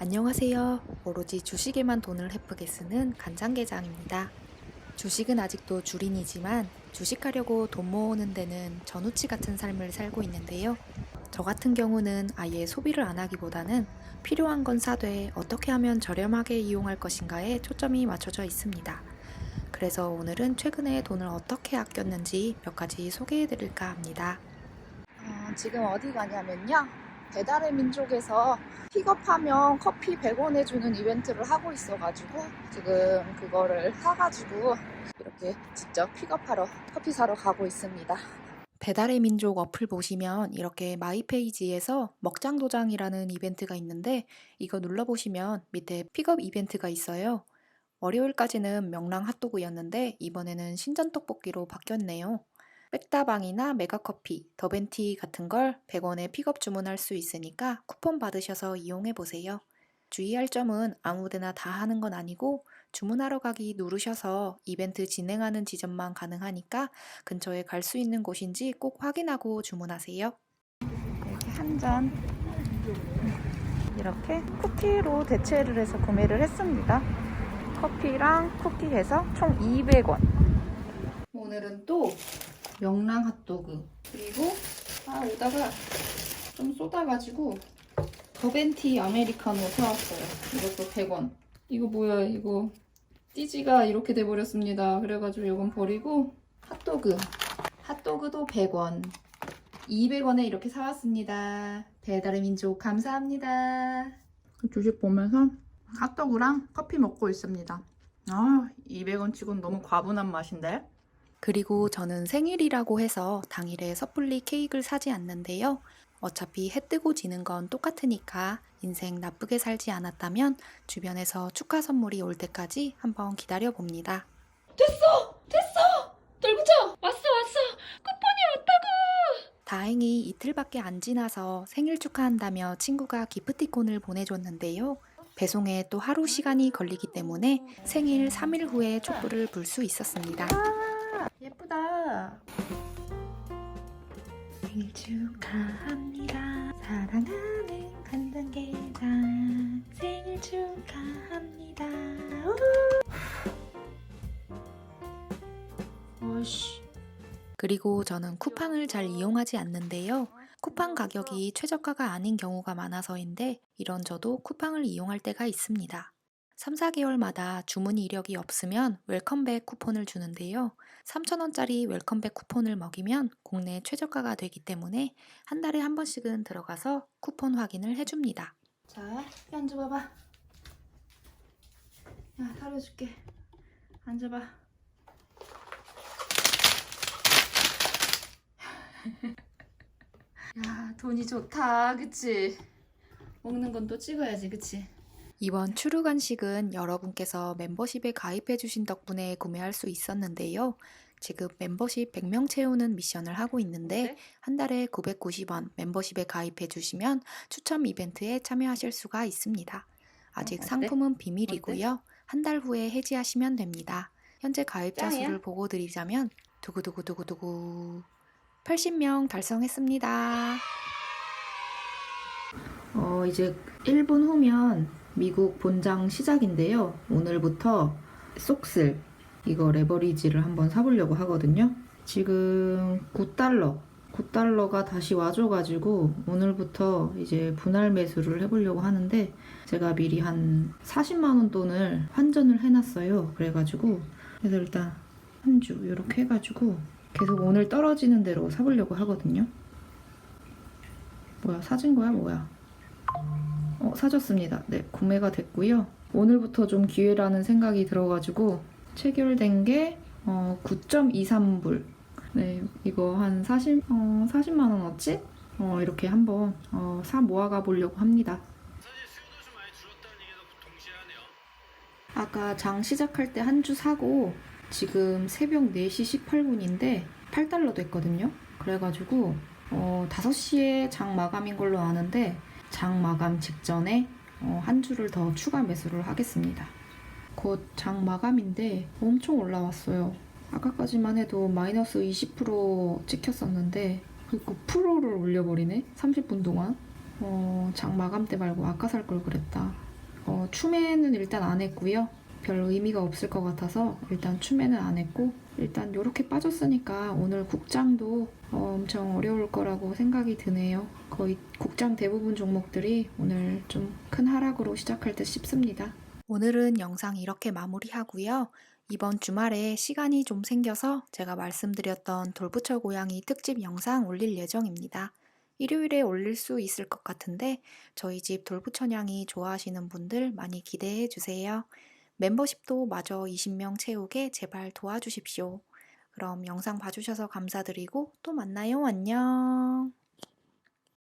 안녕하세요. 오로지 주식에만 돈을 헤프게 쓰는 간장게장입니다. 주식은 아직도 주린이지만 주식하려고 돈 모으는 데는 전우치 같은 삶을 살고 있는데요. 저 같은 경우는 아예 소비를 안 하기보다는 필요한 건 사되 어떻게 하면 저렴하게 이용할 것인가에 초점이 맞춰져 있습니다. 그래서 오늘은 최근에 돈을 어떻게 아꼈는지 몇 가지 소개해 드릴까 합니다. 어, 지금 어디 가냐면요. 배달의 민족에서 픽업하면 커피 100원에 주는 이벤트를 하고 있어가지고 지금 그거를 사가지고 이렇게 직접 픽업하러 커피 사러 가고 있습니다. 배달의 민족 어플 보시면 이렇게 마이 페이지에서 먹장 도장이라는 이벤트가 있는데 이거 눌러보시면 밑에 픽업 이벤트가 있어요. 월요일까지는 명랑 핫도그였는데 이번에는 신전 떡볶이로 바뀌었네요. 백다방이나 메가커피, 더벤티 같은 걸 100원에 픽업 주문할 수 있으니까 쿠폰 받으셔서 이용해 보세요. 주의할 점은 아무데나 다 하는 건 아니고 주문하러 가기 누르셔서 이벤트 진행하는 지점만 가능하니까 근처에 갈 수 있는 곳인지 꼭 확인하고 주문하세요. 이렇게 한 잔 이렇게 쿠키로 대체를 해서 구매를 했습니다. 커피랑 쿠키 해서 총 200원. 오늘은 또 명랑 핫도그 그리고 아 오다가 좀 쏟아가지고 더벤티 아메리카노 사왔어요. 이것도 100원. 이거 뭐야 이거 띠지가 이렇게 돼버렸습니다. 그래가지고 이건 버리고 핫도그 핫도그도 100원 200원에 이렇게 사왔습니다. 배달의 민족 감사합니다. 주식 보면서 핫도그랑 커피 먹고 있습니다. 아, 200원 치곤 너무 과분한 맛인데? 그리고 저는 생일이라고 해서 당일에 섣불리 케이크를 사지 않는데요. 어차피 해 뜨고 지는 건 똑같으니까 인생 나쁘게 살지 않았다면 주변에서 축하 선물이 올 때까지 한번 기다려 봅니다. 됐어! 됐어! 돌부처! 왔어 왔어! 쿠폰이 왔다고! 다행히 이틀밖에 안 지나서 생일 축하한다며 친구가 기프티콘을 보내줬는데요. 배송에 또 하루 시간이 걸리기 때문에 생일 3일 후에 촛불을 불 수 있었습니다. 축하합니다. 사랑하는 간장게장 생일 축하합니다. 그리고 저는 쿠팡을 잘 이용하지 않는데요. 쿠팡 가격이 최저가가 아닌 경우가 많아서인데 이런 저도 쿠팡을 이용할 때가 있습니다. 3, 4개월마다 주문 이력이 없으면 웰컴백 쿠폰을 주는데요. 3,000원짜리 웰컴백 쿠폰을 먹이면 국내 최저가가 되기 때문에 한 달에 한 번씩은 들어가서 쿠폰 확인을 해줍니다. 자, 앉아봐봐. 야, 타려줄게. 앉아봐. 야, 돈이 좋다, 그치? 먹는 건 또 찍어야지, 그치? 이번 추루 간식은 여러분께서 멤버십에 가입해 주신 덕분에 구매할 수 있었는데요. 지금 멤버십 100명 채우는 미션을 하고 있는데 어때? 한 달에 990원 멤버십에 가입해 주시면 추첨 이벤트에 참여하실 수가 있습니다. 아직 어때? 상품은 비밀이고요. 한 달 후에 해지하시면 됩니다. 현재 가입자 짱이야? 수를 보고 드리자면 두구두구두구두구 80명 달성했습니다. 어, 이제 1분 후면 미국 본장 시작인데요. 오늘부터 속슬 이거 레버리지를 한번 사보려고 하거든요. 지금 9달러, 9달러가 다시 와줘가지고 오늘부터 이제 분할 매수를 해보려고 하는데 제가 미리 한 40만원 돈을 환전을 해놨어요. 그래가지고 그래서 일단 한 주 이렇게 해가지고 계속 오늘 떨어지는 대로 사보려고 하거든요. 뭐야 사진 거야 뭐야? 어, 사줬습니다. 네, 구매가 됐고요. 오늘부터 좀 기회라는 생각이 들어가지고 체결된 게 어, 9.23불. 네, 이거 한 40, 어, 40만 원어치? 어, 이렇게 한번 어, 사 모아가 보려고 합니다. 아까 장 시작할 때 한 주 사고 지금 새벽 4시 18분인데 8달러 됐거든요. 그래가지고 어, 5시에 장 마감인 걸로 아는데 장 마감 직전에 어, 한 주를 더 추가 매수를 하겠습니다. 곧 장 마감인데 엄청 올라왔어요. 아까까지만 해도 마이너스 20% 찍혔었는데 그 9%를 올려버리네? 30분 동안. 어, 장 마감 때 말고 아까 살 걸 그랬다. 어, 추매는 일단 안 했고요. 별 의미가 없을 것 같아서 일단 추매는 안 했고 일단 이렇게 빠졌으니까 오늘 국장도 어, 엄청 어려울 거라고 생각이 드네요. 거의 국장 대부분 종목들이 오늘 좀 큰 하락으로 시작할 듯 싶습니다. 오늘은 영상 이렇게 마무리하고요. 이번 주말에 시간이 좀 생겨서 제가 말씀드렸던 돌부처 고양이 특집 영상 올릴 예정입니다. 일요일에 올릴 수 있을 것 같은데 저희 집 돌부처냥이 좋아하시는 분들 많이 기대해 주세요. 멤버십도 마저 20명 채우게 제발 도와주십시오. 그럼 영상 봐주셔서 감사드리고 또 만나요. 안녕.